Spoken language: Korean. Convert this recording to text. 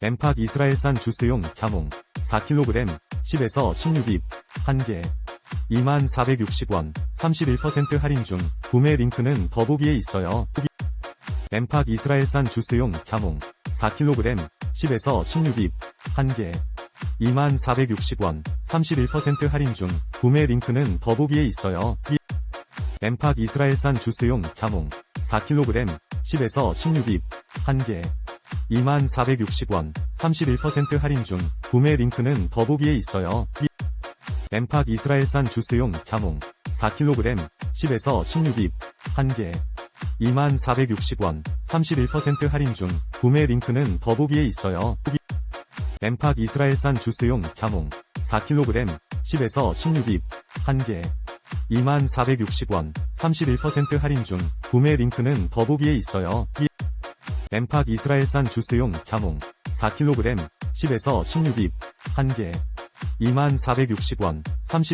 엠팍 이스라엘산 주스용 자몽 4kg 10에서 16입 1개 2460원 31% 할인 중 구매 링크는 더보기에 있어요. 엠팍 이스라엘산 주스용 자몽 4kg 10에서 16입 1개 2460원 31% 할인 중 구매 링크는 더보기에 있어요. 엠팍 이스라엘산 주스용 자몽 4kg 10에서 16입 1개 2460원 31% 할인 중 구매 링크는 더보기에 있어요. 엠팍 이스라엘산 주스용 자몽 4kg 10에서 16입 1개 2460원 31% 할인 중 구매 링크는 더보기에 있어요. 엠팍 이스라엘산 주스용 자몽 4kg 10에서 16입 1개 2460원 31% 할인 중 구매 링크는 더보기에 있어요. 엠팍 이스라엘산 주스용 자몽 4kg 10에서 16입 1개. 2460원 30